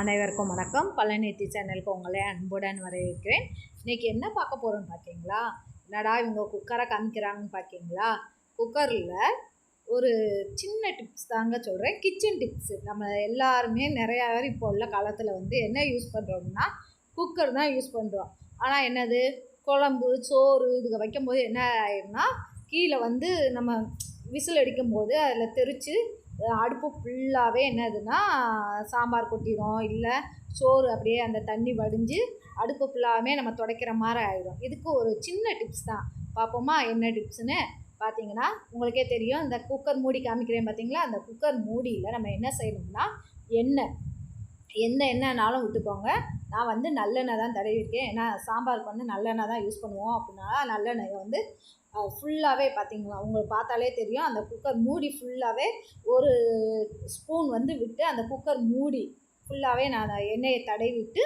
அனைவருக்கும் வணக்கம். பழனிட்டி சேனலுக்கு உங்களே அன்புடன் வரவேற்கிறேன். இன்றைக்கி என்ன பார்க்க போகிறோன்னு பார்த்தீங்களா என்னடா இவங்க குக்கரை காமிக்கிறாங்கன்னு பார்த்தீங்களா குக்கரில் ஒரு சின்ன டிப்ஸ் தாங்க சொல்கிறேன் கிச்சன் டிப்ஸு நம்ம எல்லாருமே நிறையா பேர் இப்போ உள்ள காலத்தில் வந்து என்ன யூஸ் பண்ணுறோம்னா குக்கர் தான் யூஸ் பண்ணுறோம் ஆனால் என்னது? குழம்பு சோறு இதுக்கு வைக்கும்போது என்ன ஆயிரும்னா கீழே வந்து நம்ம விசில் அடிக்கும்போது அதில் தெரித்து அடுப்பு ஃபுல்லாகவே என்னதுன்னா சாம்பார் கொட்டிடும் இல்லை சோறு அப்படியே அந்த தண்ணி வடிஞ்சு அடுப்பு ஃபுல்லாகவே நம்ம துடைக்கிற மாதிரி ஆகிடும் இதுக்கு ஒரு சின்ன டிப்ஸ் தான். பார்ப்போமா? என்ன டிப்ஸ்னு பார்த்தீங்கன்னா உங்களுக்கே தெரியும் இந்த குக்கர் மூடி காமிக்கிறேன் பார்த்தீங்களா? அந்த குக்கர் மூடியில் நம்ம என்ன செய்யணும்னா எண்ணெய். எந்த எண்ணெய்னாலும் விட்டுக்கோங்க. நான் வந்து நல்லெண்ணெய் தான் தடவிருக்கேன் ஏன்னா சாம்பாருக்கு வந்து நல்லெண்ணெய் தான் யூஸ் பண்ணுவோம் அப்படின்னா நல்லெண்ணெயை வந்து ஃபுல்லாகவே பார்த்திங்களா உங்களுக்கு பார்த்தாலே தெரியும். அந்த குக்கர் மூடி ஃபுல்லாகவே ஒரு ஸ்பூன் வந்து விட்டு அந்த குக்கர் மூடி ஃபுல்லாகவே நான் எண்ணெயை தடவிட்டு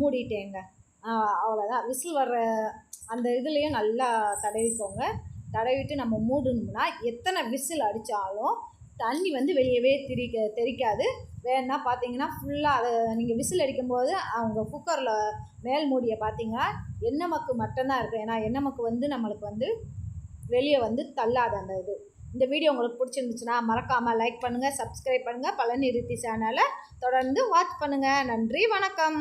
மூடிட்டேங்க. அவ்வளோதான் விசில் வர்ற அந்த இதுலேயும் நல்லா தடவிக்கோங்க. தடவிட்டு நம்ம மூடணும்னா எத்தனை விசில் அடித்தாலும் தண்ணி வந்து வெளியவே திரிக்க தெரிக்காது. வேணா பார்த்தீங்கன்னா ஃபுல்லாக அதை நீங்கள் விசில் அடிக்கும்போது அவங்க குக்கரில் மேல் மூடியை பார்த்தீங்கன்னா எண்ணெய் மக்கு மட்டும்தான் இருக்கும். ஏன்னா எண்ணெய் மக்கு வந்து நம்மளுக்கு வந்து வெளியே வந்து தள்ளாது அந்த இது. இந்த வீடியோ உங்களுக்கு பிடிச்சிருந்துச்சுன்னா மறக்காமல் லைக் பண்ணுங்கள் சப்ஸ்கிரைப் பண்ணுங்கள் பழனி ரித்தி சேனலை தொடர்ந்து வாட்ச் பண்ணுங்கள் நன்றி வணக்கம்.